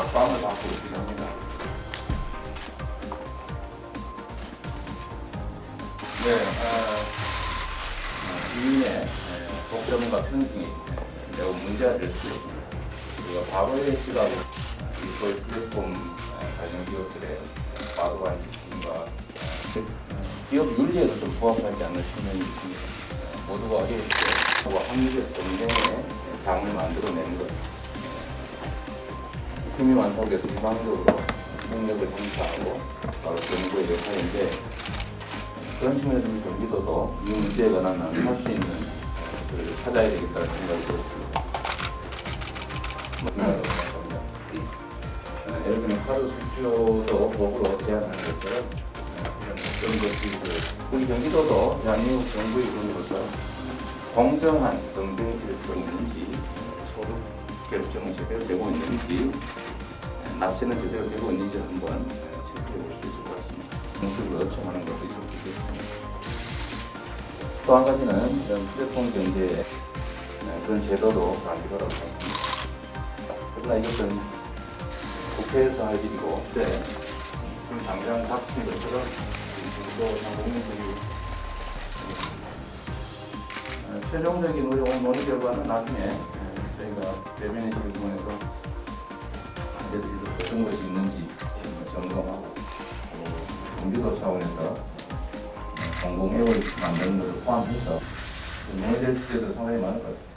각광을 받고 있긴 합니다. 네, 아, 이민의 독점과 편중이 매우 문제가 될 수도 있습니다. 우리가 과거의 시각으로 이거의 플랫폼 아, 관련 기업들의 과도한 지침과 기업 윤리에도 좀 부합하지 않는 측면이 있습니다. 어, 모두가 어려울 때 합리적 경쟁의 장을 만들어내는 것. 많다고 해서 일방적으로 능력을 행사하고 바로 정부의 역할인데 그런 측면에서 좀 경기도도 이 문제에 관한 할수 있는 그 찾아야 되겠다는 생각이 들었습니다. 예를 들면 카드 수수료도 법으로 제한하는 것처럼 어, 그런 것이 그 우리 경기도도 대한민국 정부의 이름으로서 공정한 경쟁 질서가 있는지 소득 결정은 제대로 되고 있는지 납세는 제대로 되고 있는지 한번 체크해 볼 수 있을 것 같습니다. 공식으로 요청하는 것도 있을 수 있겠습니다. 또 한 가지는 이런 플랫폼 경제의 그런 제도도 만들어라고 했습니다. 그러나 이것은 국회에서 할 일이고, 네. 지금 당장 닥친 것처럼 중도 상공인들이 어, 최종적인 우리 오늘 논의 결과는 나중에 어, 저희가 대변인실을 통해서 안내드리도록 어떤 것이 있는지 점검하고 또 경기도 차원에서 공공앱을 만드는 것을 포함해서 논의될 주제도 상당히 많을 것 같아요.